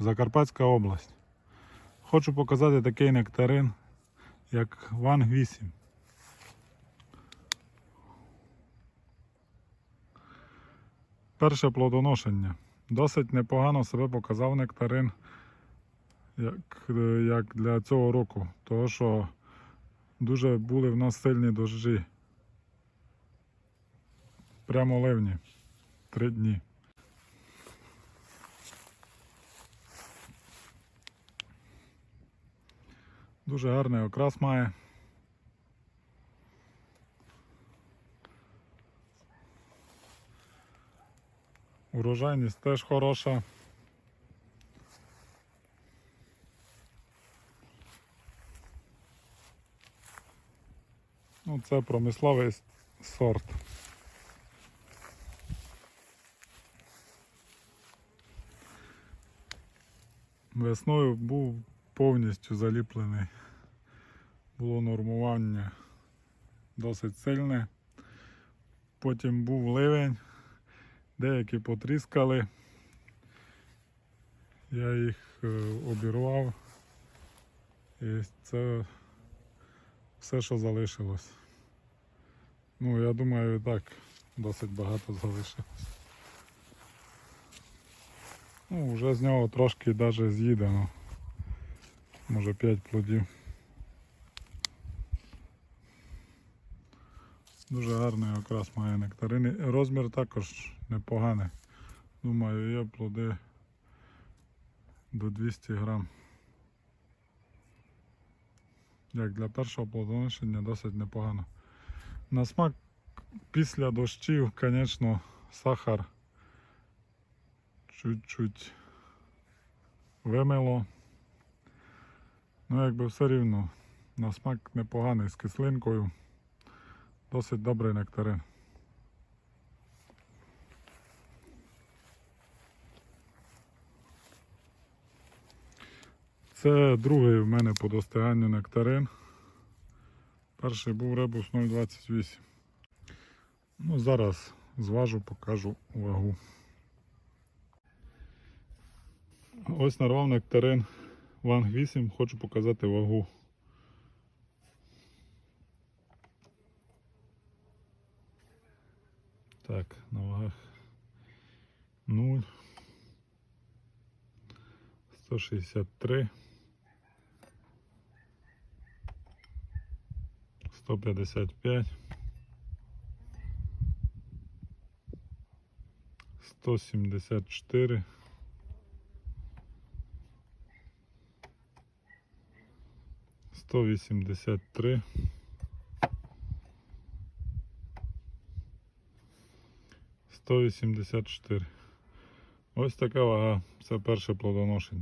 Закарпатська область. Хочу показати такий нектарин, як Ван 8. Перше плодоношення. Досить непогано себе показав нектарин як, е, як для цього року, тому що дуже були в нас сильні дощі. Прямо ливні. Три дні. Дуже гарний окрас має. Урожайність теж хороша. Ну, це промисловий сорт. Весною був повністю заліплений. Було нормування досить сильне. Потім був ливень, деякі потріскали. Я їх е, обірвав. І це все, що залишилось. Ну, я думаю, і так досить багато залишилось. Ну, вже з нього трошки навіть з'їдено. Може 5 плодів. Дуже гарний окрас має нектарини. Розмір також непоганий. Думаю, є плоди до 200 грам. Як для першого плодоношення досить непогано. На смак після дощів, звісно, сахар чуть-чуть вимило. Ну, якби все рівно. На смак непоганий з кислинкою. Досить добрий нектарин. Це другий в мене по достиганню нектарин. Перший був ребус 0,28. Ну, зараз зважу, покажу вагу. Ось нарвав нектарин Ванг 8, хочу показати вагу. Так, на вагах 0. 163. 155. 174. 183. 184. Ось така вага. Це перше плодоношення.